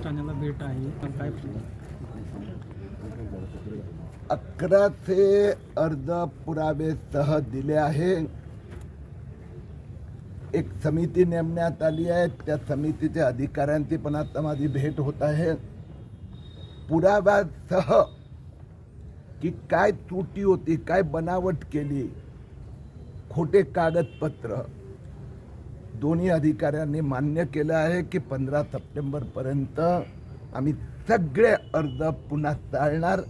ठाण्याला भेट आहे. काय अकराचे अर्ज पुरावे सह दिले आहे. एक समिती नेमण्यात आली आहे. त्या समितीच्या अधिकाऱ्यांची पण आता माझी भेट होत आहे. पुराव्यासह की काय त्रुटी होती काय बनावट केली खोटे कागदपत्र दोन्ही अधिकाऱ्यांनी मान्य केलं आहे की पंधरा सप्टेंबरपर्यंत आम्ही सगळे अर्ज पुन्हा चालणार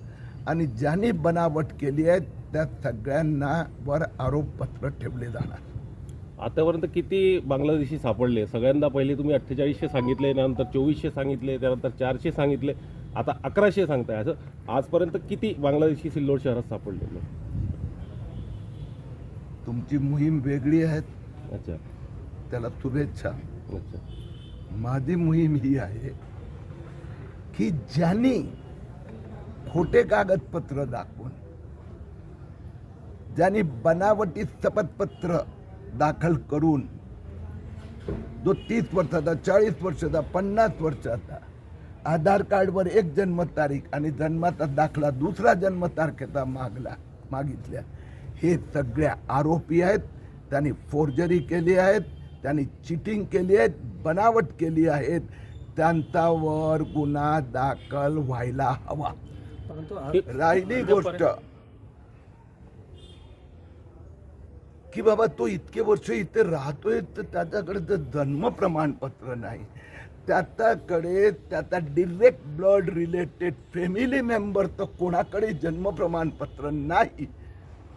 आणि ज्यांनी बनावट केली आहे त्या सगळ्यांना वर आरोपपत्र ठेवले जाणार. आतापर्यंत किती बांगलादेशी सापडले? सगळ्यांदा पहिले तुम्ही अठ्ठेचाळीसशे सांगितले नंतर चोवीसशे सांगितले त्यानंतर चारशे सांगितले आता अकराशे सांगताय. असं आजपर्यंत किती बांगलादेशी सिल्लोड शहरात सापडले? तुमची मोहीम वेगळी आहे. अच्छा. त्याला शुभेच्छा. माझी मोहीम ही आहे की ज्यांनी खोटे कागदपत्र दाखवून ज्यांनी बनावटी शपथपत्र दाखल करून जो तीस वर्षाचा चाळीस वर्षाचा पन्नास वर्षाचा आधार कार्डवर एक जन्मतारीख आणि जन्माचा दाखला दुसरा जन्मतारखेचा मागला मागितल्या हे सगळ्या आरोपी आहेत त्यांनी फोर्जरी केली आहेत त्यांनी चिटिंग केली आहे बनावट केली आहेत. त्यांच्यावर गुन्हा दाखल व्हायला हवा. परंतु राहिली गोष्ट. की बाबा तो इतके वर्ष इथे राहतोय तर त्याच्याकडे तर जन्म प्रमाणपत्र नाही. त्याच्याकडे त्याचा direct blood related family member तर कोणाकडे जन्म प्रमाणपत्र नाही.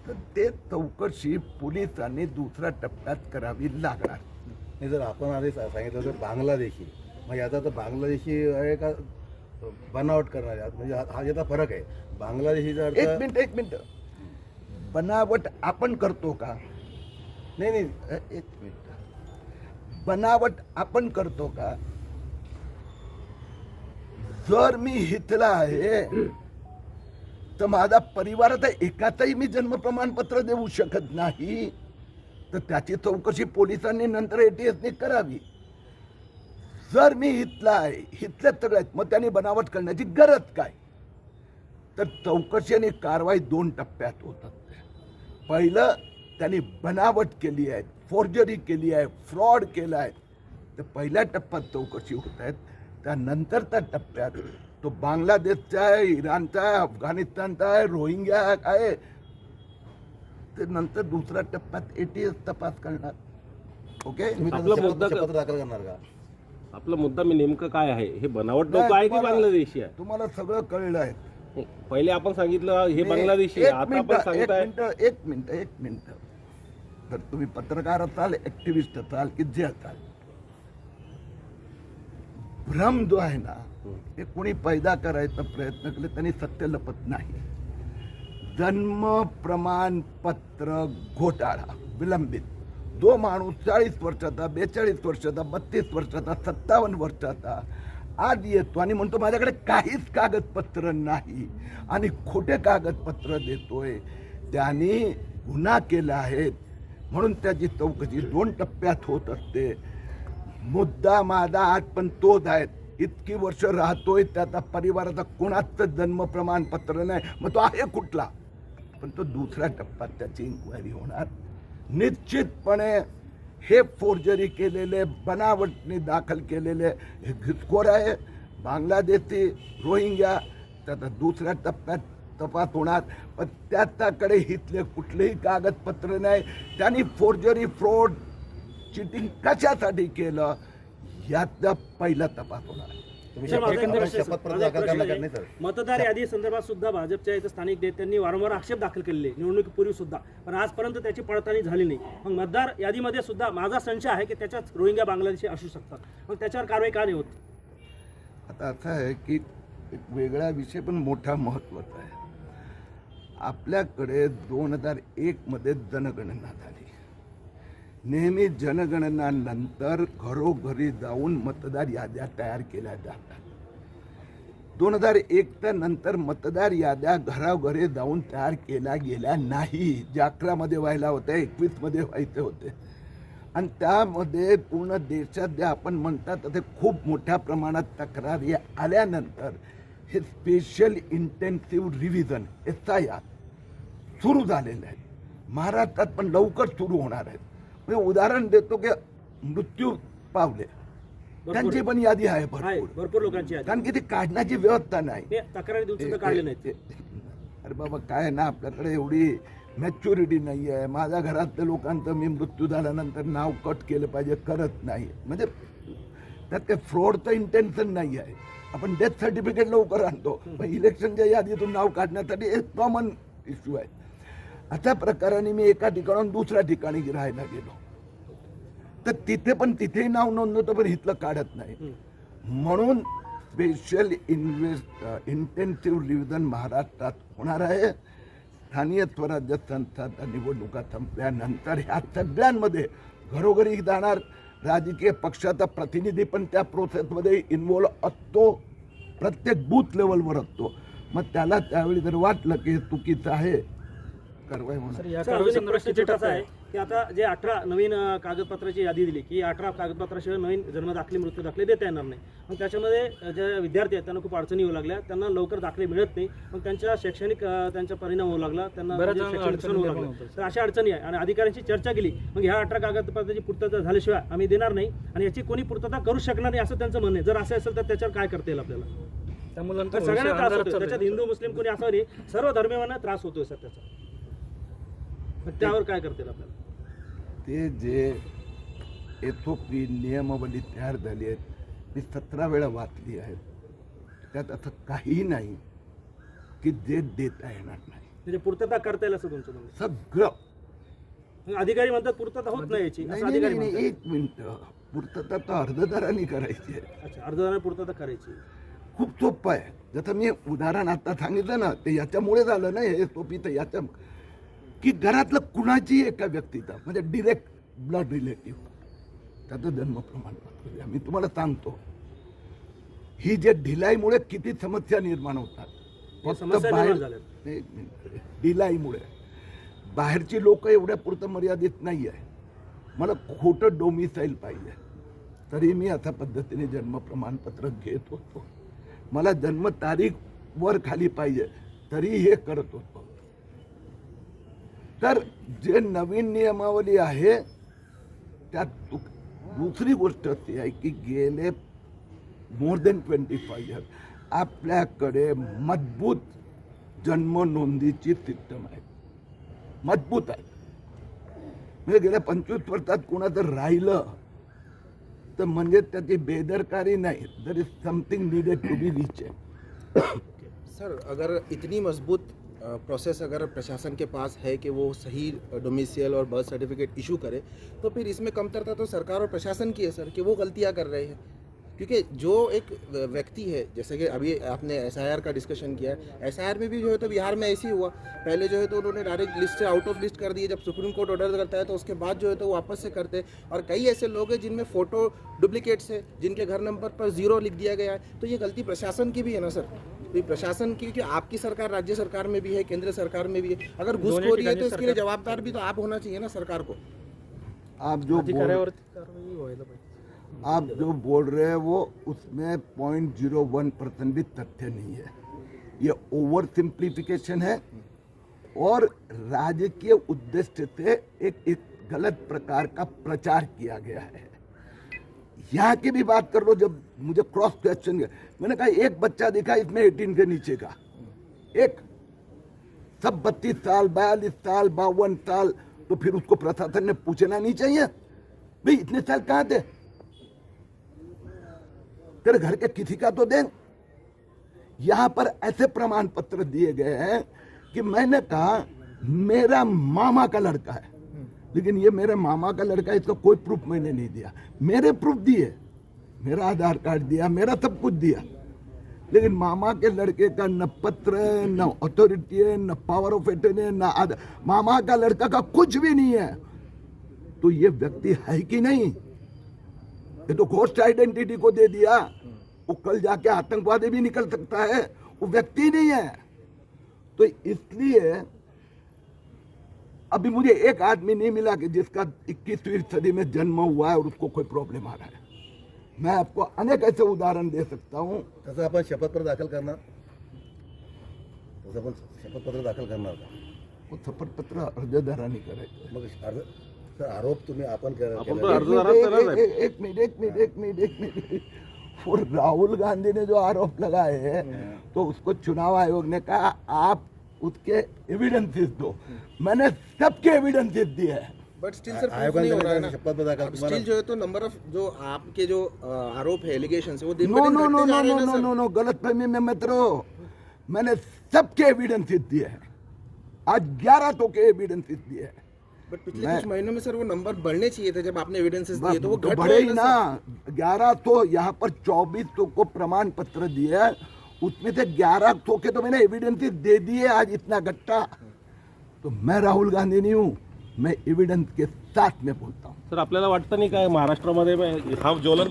तर ते चौकशी पोलिसांनी दुसऱ्या टप्प्यात करावी लागणार. नाही जर आपण आधी सांगितलं तर बांगलादेशी मग याचा तर बांगलादेशी आहे का बनावट करणारे? म्हणजे हा- याचा फरक आहे. बांगलादेशीचा एक अर्थ मिनिट एक मिनिट. बनावट आपण करतो का? नाही नाही. एक मिनिट. बनावट आपण करतो का? जर मी हितला आहे तर माझा परिवाराचा एकाचाही मी जन्म प्रमाणपत्र देऊ शकत नाही. तर त्याची चौकशी पोलिसांनी नंतर ए टी एसने करावी. जर मी इथला आहे हितल्या सगळ्यात मग त्यांनी बनावट करण्याची गरज काय? तर चौकशी आणि कारवाई दोन टप्प्यात होतात. पहिलं त्यांनी बनावट केली आहे फोर्जरी केली आहे फ्रॉड केला आहे. तर पहिल्या टप्प्यात चौकशी होत आहेत. त्यानंतरच्या टप्प्यात तो बांगलादेशचा आहे इराणचा आहे अफगाणिस्तानचा आहे रोहिंग्या आहे ते नंतर दुसऱ्या टप्प्यात एटीएस तपास करणार. ओके तुम्ही आपलं मुद्दा शपथ दाखल करणार का? आपला मुद्दा मी नेमकं काय आहे? हे बनावट लोक आहे की बांगलादेशी आहे? तुम्हाला सगळं कळलं आहे. पहिले आपण सांगितलं हे बांगलादेशी एक मिनिट एक सांगताय मिनिट एक मिनिट एक मिनिट. तर तुम्ही पत्रकार असाल ऍक्टिव्हिस्ट असाल की जे असाल. भ्रम जो आहे ना हे. कोणी पैदा करायचा प्रयत्न केले त्यांनी सत्य लपत नाही. जन्म प्रमाणपत्र घोटाळा विलंबित. जो माणूस चाळीस वर्षाचा बेचाळीस वर्षाचा बत्तीस वर्षाचा सत्तावन्न वर्षाचा. आज येतो आणि म्हणतो माझ्याकडे काहीच कागदपत्र नाही आणि खोटे कागदपत्र देतोय. त्याने गुन्हा केला आहे. म्हणून त्याची चौकशी दोन टप्प्यात होत असते. मुद्दा माझा आज पण तोच आहे. इतकी वर्ष राहतोय त्याचा परिवाराचा कोणाचं जन्म प्रमाणपत्र नाही. मग तो आहे कुठला? पण तो दुसऱ्या टप्प्यात त्याची इन्क्वायरी होणार. निश्चितपणे हे फोर्जरी केलेले बनावटने दाखल केलेले हे घुसखोर आहे. बांगलादेशी रोहिंग्या त्याचा दुसऱ्या टप्प्यात तपास होणार. पण त्याच्याकडे इथले कुठलेही कागदपत्र नाही. त्यांनी फोर्जरी फ्रॉड चिटिंग कशासाठी केलं? याचा पहिला तपास होणार. आहे सर, माझा माझा एक प्रश्न आहे. मतदार यादी संदर्भात सुद्धा भाजपच्या इथं स्थानिक नेत्यांनी वारंवार आक्षेप दाखल केलेले निवडणुकीपूर्वी सुद्धा. पण आजपर्यंत त्याची पडताळणी झाली नाही. मग मतदार यादीमध्ये सुद्धा माझा संशय आहे की त्याच्यात रोहिंग्या बांगलादेशी असू शकतात. मग त्याच्यावर कारवाई का नाही होत? आता असं आहे की एक वेगळा विषय पण मोठा महत्त्वाचा आहे. आपल्याकडे दोन हजार एकमध्ये जनगणना झाली. नेहमी जनगणनानंतर घरोघरी जाऊन मतदार याद्या तयार केल्या जातात. दोन हजार एकच्या नंतर मतदार याद्या घराघरी जाऊन तयार केल्या गेल्या नाही. जे अकरामध्ये व्हायला होत्या एकवीसमध्ये व्हायचे होते. आणि त्यामध्ये पूर्ण देशात जे आपण म्हणतात ते खूप मोठ्या प्रमाणात तक्रारी आल्यानंतर हे special intensive revision S I R सुरू झालेलं आहे महाराष्ट्रात पण लवकर सुरू होणार आहेत. म्हणजे उदाहरण देतो की मृत्यू पावले. त्यांची पण यादी आहे भरपूर. भरपूर लोकांची. कारण की ती काढण्याची व्यवस्था नाही. तक्रारी अरे बाबा काय ना आपल्याकडे एवढी मॅच्युरिटी नाही आहे. माझ्या घरातल्या लोकांचं मी मृत्यू झाल्यानंतर नाव कट केलं पाहिजे करत नाही. म्हणजे त्यात काही फ्रॉडचं इंटेन्शन नाही आहे. आपण डेथ सर्टिफिकेट लवकर आणतो. पण इलेक्शनच्या यादीतून नाव काढण्यासाठी एक कॉमन इश्यू आहे. अशा प्रकाराने मी एका ठिकाणून दुसऱ्या ठिकाणी राहायला गेलो. तर तिथे पण तिथेही नाव नोंदवतो पण इथलं काढत नाही. म्हणून स्पेशल इन्व्हेस्ट इंटेन्सिव्ह रिव्हिजन महाराष्ट्रात होणार आहे. स्थानीय स्वराज्य संस्थांच्या निवडणुका संपल्यानंतर ह्या सगळ्यांमध्ये घरोघरी जाणार राजकीय पक्षाचा प्रतिनिधी पण त्या प्रोसेसमध्ये इन्व्हॉल्व असतो. प्रत्येक बूथ लेवलवर असतो. मग त्याला त्यावेळी जर वाटलं की हे चुकीचं आहे कारवाई होणार. या कारवाई किती टप्पे आहे की आता जे अठरा नवीन अं, कागदपत्राची यादी दिली की अठरा कागदपत्राशिवाय नवीन जन्म दाखले मृत्यू दाखले देता येणार नाही. मग त्याच्यामध्ये अं, जे विद्यार्थी आहेत त्यांना खूप अडचणी येऊ लागल्या. त्यांना लवकर दाखले मिळत नाही. मग त्यांच्या शैक्षणिक अं, त्यांचा परिणाम होऊ लागला. त्यांना बऱ्याच म्हणजे जणांना शैक्षणिक नुकसान होऊ अडचणी लागलं. निर्माण होतात. तर अशा अडचणी आहे. आणि अधिकाऱ्यांची चर्चा केली. मग ह्या अठरा कागदपत्राची पूर्तता झाल्याशिवाय आम्ही देणार नाही. आणि याची कोणी पूर्तता करू शकणार नाही असं त्यांचं म्हणणं आहे. जर असं असेल तर त्याच्यावर काय करता येईल आपल्याला? त्या मुलांचा तर सगळ्यांना त्रास अंधारात होतो त्याच्यात. हिंदू मुस्लिम कोणी असं नाही. सर्व धर्मियांना त्रास होतोय सर त्याचा. त्यावर काय करता येईल आपल्याला? ते जे एस ओ पी नियमावली तयार झाली आहेत ती सतरा वेळा वाचली आहेत. त्यात असं काहीही नाही की जे देता येणार नाही. म्हणजे पूर्तता करता येईल असं तुमचं म्हणणं? सगळं. आहे. मग अधिकारी म्हणतात पूर्तता होत नाही याची नाही असं नाही, अधिकारी नाही, नाही, म्हणतात. एक मिनिट. पूर्तता तर अर्धदाराने करायची आहे. अच्छा अर्धदाने पूर्तता करायची. खूप सोपं आहे. जसं मी उदाहरण आता सांगितलं ना ते याच्यामुळे झालं ना हे सोपी तर याच्या की घरातलं कुणाची एका व्यक्तीचा म्हणजे डिरेक्ट ब्लड रिलेटिव्ह त्याचं जन्म प्रमाणपत्र. मी तुम्हाला सांगतो ही जे ढिलाईमुळे किती समस्या निर्माण होतात फक्त बाहेर. ढिलाईमुळे. बाहेरची लोक एवढ्या पुरतं मर्यादित नाही आहे मला खोटं डोमिसाईल पाहिजे. तरी मी अशा पद्धतीने जन्म प्रमाणपत्र घेत होतो. मला जन्म तारीख वर खाली पाहिजे तरी हे करत होतो. तर जे नवीन नियमावली आहे त्यात दु दुसरी गोष्ट अशी आहे की गेले more than twenty five years आपल्याकडे मजबूत जन्म नोंदीची सिस्टम आहे. मजबूत आहे. म्हणजे गेल्या पंचवीस वर्षात कोणाचं राहिलं तर म्हणजे त्याची बेदरकारी नाही there is something needed to be rich sir अगर इतनी मजबूत प्रोसेस अगर प्रशासन के पास है कि वो सही डोमिसियल और बर्थ सर्टिफिकेट इशू करे तो फिर इसमें कमतरता तो सरकार और प्रशासन की है सर कि वो गलतियाँ कर रहे हैं। क्योंकि जो एक व्यक्ति है जैसे कि अभी आपने एसआईआर का डिस्कशन किया है एसआईआर में भी जो है तो बिहार में ऐसे ही हुआ। पहले जो है तो उन्होंने डायरेक्ट लिस्ट से आउट ऑफ़ लिस्ट कर दिए। जब सुप्रीम कोर्ट ऑर्डर करता है तो उसके बाद जो है तो वापस से करते और कई ऐसे लोग हैं जिनमें फ़ोटो डुप्लीकेट्स है जिनके घर नंबर पर ज़ीरो लिख दिया गया है। तो ये गलती प्रशासन की भी है ना सर तो प्रशासन की क्योंकि आपकी सरकार राज्य सरकार में भी है केंद्र सरकार में भी है। अगर घुसखोरी है तो इसके लिए जवाबदार भी तो आप होना चाहिए ना सरकार को। आप जो बोल आप जो बोल रहे हैं वो उसमें पॉइंट ज़ीरो वन परसेंट भी तथ्य नहीं है। ये ओवर सिंप्लीफिकेशन है और राजकीय उद्देश्य से एक एक गलत प्रकार का प्रचार किया गया है। यहाँ की भी बात कर लो, जब मुझे क्रॉस क्वेश्चन मैंने कहा, एक बच्चा दिखा इसमें एटीन के नीचे का। एक, सब बत्तीस साल, बयालीस साल, बावन साल तो फिर उसको प्रशासन ने पूछना नहीं चाहिए, भाई, इतने साल कहाँ थे? तेरे घर के किसी का तो दे। यहाँ पर ऐसे प्रमाण पत्र दिए गए हैं कि मैंने कहा मेरा मामा का लड़का है। लेकिन ये मेरे मामा का लड़का है, इसका कोई प्रूफ मैंने नहीं दिया। मेरे प्रूफ दिए मेरा आधार कार्ड दिया मेरा सब कुछ दिया। लेकिन मामा के लड़के का न पत्र न अथॉरिटी है न पावर ऑफ़ एटर्नी है न मामा का लड़का का कुछ भी नहीं है। तो ये व्यक्ति है कि नहीं? ये तो घोस्ट आइडेंटिटी को दे दिया। वो कल जाके आतंकवादी भी निकल सकता है। वो व्यक्ति नहीं है। तो इसलिए अभी मुझे एक आदमी नहीं मिला कि जिसका 21वीं सदी में जन्म हुआ है और उसको कोई प्रॉब्लम आ रहा है। मैं आपको अनेक ऐसे उदाहरण दे सकता हूँ। तसं आपण शपथपत्र दाखल करणार तसं आपण शपथपत्र दाखल करणार का वो शपथपत्र अर्जदारांनी करायचं मग अर्ज़ सर आरोप तुम्ही आपण कर- आपण अर्जदारात एक मिनट, एक- एक मिनट एक मिनट एक मिनट एक मिनट। वो राहुल गांधी ने जो आरोप लगाए हैं तो उसको चुनाव आयोग ने कहा आप उसके एविडेंसेस दो। मैंने सबके एविडेंसेस दिए हैं। बट स्टिल सर प्रूफ नहीं हो रहा है ना। दाखल तुम्हाला स्टिल जो है तो नंबर ऑफ़ जो आपके जो अ, आरोप है एलिगेशन है वो दिन नो नो नो जा नो रहे नो हैं ना नो नो गलत फहमी में मत रहो। मैंने सबके एविडेंसेस दिए हैं। आज ग्यारह तो के एविडेंसेस दिए हैं। बट पिछले कुछ महीनों में सर वो नंबर बढ़ने चाहिए थे जब आपने एविडेंसेस दिए तो वो तो घट बढ़े ही ना। ग्यारह तो यहाँ पर चौबीस तो को प्रमाण पत्र दिए हैं। उसमें से ग्यारह तो के तो मैंने एविडेंसेस दे दिए आज इतना गट्टा तो मैं राहुल गांधी नहीं हूँ मैं एविडेंस के साथ में बोलता हूँ। सर आपल्याला वाटतं नाही काय महाराष्ट्रामध्ये हा ज्वलन